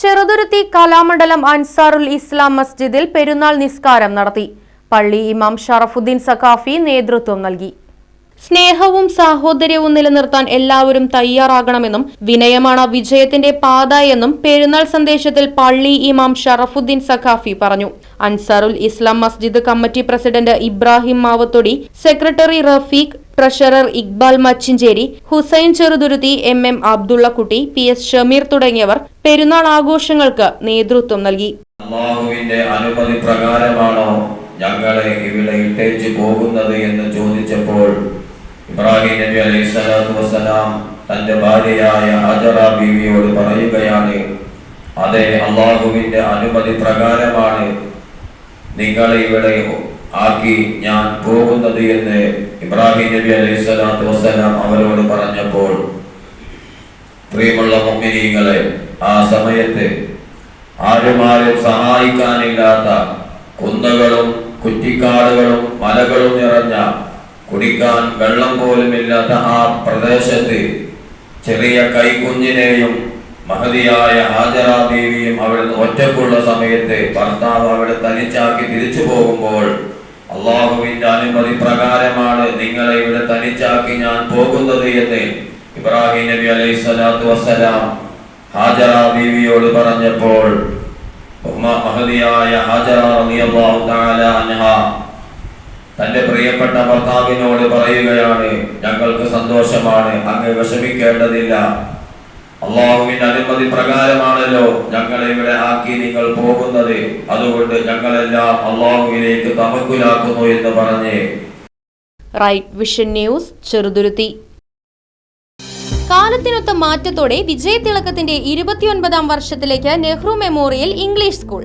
Cheruthuruthy Kalamandalam Ansarul Islam മസ്ജിദിൽ പെരുന്നാൾ നിസ്കാരം നടത്തി. പള്ളി ഇമാം ഷറഫുദ്ദീൻ സഖാഫി നേതൃത്വം നൽകി. സ്നേഹവും സാഹോദര്യവും നിലനിർത്താൻ എല്ലാവരും തയ്യാറാകണമെന്നും വിനയമാണ് വിജയത്തിന്റെ പാത എന്നും പെരുന്നാൾ സന്ദേശത്തിൽ പള്ളി ഇമാം ഷറഫുദ്ദീൻ സഖാഫി പറഞ്ഞു. അൻസാറുൽ ഇസ്ലാം മസ്ജിദ് committee president Ibrahim Mavathodi secretary Rafeeq treasurer Iqbal Machincheri Hussain Cheruthuruthy M M Abdullakutty P S Shameer തുടങ്ങിയവർ പെരുന്നാൾ ആഘോഷങ്ങൾക്ക് നേതൃത്വം നൽകി. അള്ളാഹുവിന്റെ അനുമതി പ്രകാരമാണോ ഞങ്ങളെ ഇവിടെ ഇട്ടേച്ചു പോകുന്നത് എന്ന് ചോദിച്ചപ്പോൾ ഇബ്രാഹിം നബി അലൈഹി സ്വലാത്തു വസ്സലാം തന്റെ ഭാര്യയായ ഹജറ ബീവിയോട് പറയുകയാണ് അതെ അള്ളാഹുവിന്റെ അനുമതി പ്രകാരമാണ് നിങ്ങളെ ഇവിടെ ആക്കി ഞാൻ പോകുന്നത് എന്ന് ഇബ്രാഹിം നബി അലൈഹി സ്വലാത്തു വസ്സലാം അവരോട് പറഞ്ഞപ്പോൾ പ്രിയമുള്ള മുമ്മിനീങ്ങളെ ആ സമയത്ത് ആരുമാരും സഹായിക്കാനില്ലാത്ത കുന്നുകളും കുറ്റിക്കാടുകളും മലകളും നിറഞ്ഞ കുടിക്കാൻ വെള്ളം പോലും ഇല്ലാത്ത ആ പ്രദേശത്ത് ചെറിയ കൈക്കുഞ്ഞിനെയും മഹതിയായ ഹാജറ ദേവിയും അവിടുന്ന് ഒറ്റക്കുള്ള സമയത്ത് ഭർത്താവ് അവിടെ തനിച്ചാക്കി തിരിച്ചു പോകുമ്പോൾ അള്ളാഹുവിന്റെ അനുമതി പ്രകാരമാണ് നിങ്ങളെ ഇവിടെ തനിച്ചാക്കി ഞാൻ പോകുന്നത് എന്ന് ഇബ്രാഹിം നബി അലൈഹി സ്വലാത്തു വസ്സലാം ഹാജറ ബീവിയോട് പറഞ്ഞപ്പോൾ മഹതിയായ ഹാജറ റളിയല്ലാഹു തആല അൻഹ തന്റെ പ്രിയപ്പെട്ട ഭർത്താവിനോട് പറയുകയാണ് ഞങ്ങൾക്ക് സന്തോഷമാണ് അങ്ങ് വിഷമിക്കേണ്ടതില്ല. അള്ളാഹുവിന്റെ അനുമതി പ്രകാരമാണല്ലോ ഞങ്ങളെ ഇവിടെ ആക്കി നിങ്ങൾ പോകുന്നത്. അതുകൊണ്ട് ഞങ്ങളെല്ലാം അള്ളാഹുവിലേക്ക് തമക്കുലാക്കുന്നു എന്ന് പറഞ്ഞ്. Right Vision News Cheruthuruthy. കാലത്തിനൊത്ത മാറ്റത്തോടെ വിജയതിളക്കത്തിന്റെ ഇരുപത്തിയൊൻപതാം വർഷത്തിലേക്ക് നെഹ്റു മെമ്മോറിയൽ ഇംഗ്ലീഷ് സ്കൂൾ.